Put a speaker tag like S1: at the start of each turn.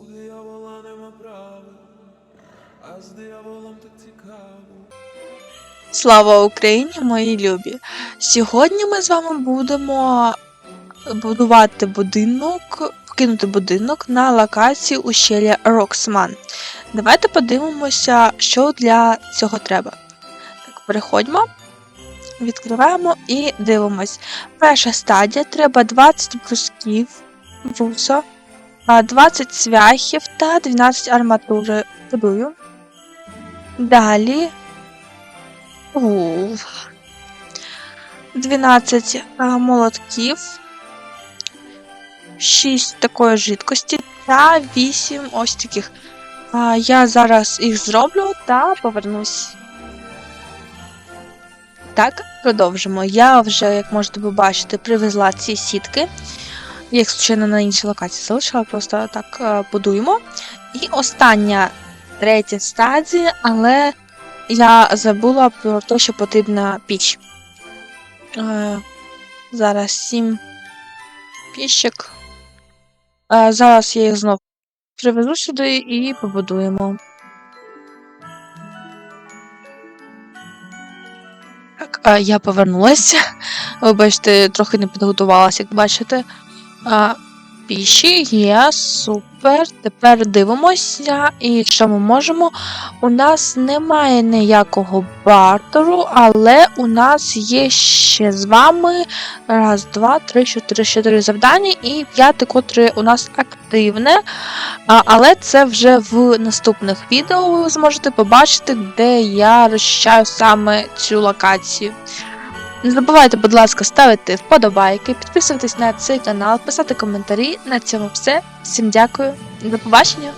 S1: У диявола нема права, а з дияволом так цікаво.
S2: Слава Україні, мої любі! Сьогодні ми з вами будемо будувати будинок, покинути будинок на локації ущелля Роксман. Давайте подивимося, що для цього треба. Так, переходьмо, відкриваємо і дивимось. Перша стадія треба 20 брусків вуса, а, 20 цвяхів та 12 арматури. Будую. Далі у, 12 а, молотків, 6 такої жидкості та 8 ось таких. Я зараз їх зроблю та повернусь. Так, продовжимо. Я вже, як можете побачити, привезла ці сітки. Як звичайно на іншій локації залишила, просто так е, будуємо. І остання третя стадія, але я забула про те, що потрібна піч. Е, зараз сім піщик. Е, зараз я їх знов привезу сюди і побудуємо. Так, я повернулася. Ви бачите, трохи не підготувалася, як бачите. Е, піші є, супер. Тепер дивимося, і що ми можемо. У нас немає ніякого бартеру, але у нас є ще з вами раз, два, три, чотири, чотири завдання, і п'яте, котре у нас активне. А, але це вже в наступних відео ви зможете побачити, де я розчищаю саме цю локацію. Не забувайте, будь ласка, ставити вподобайки, підписуватись на цей канал, писати коментарі. На цьому все. Всім дякую. До побачення!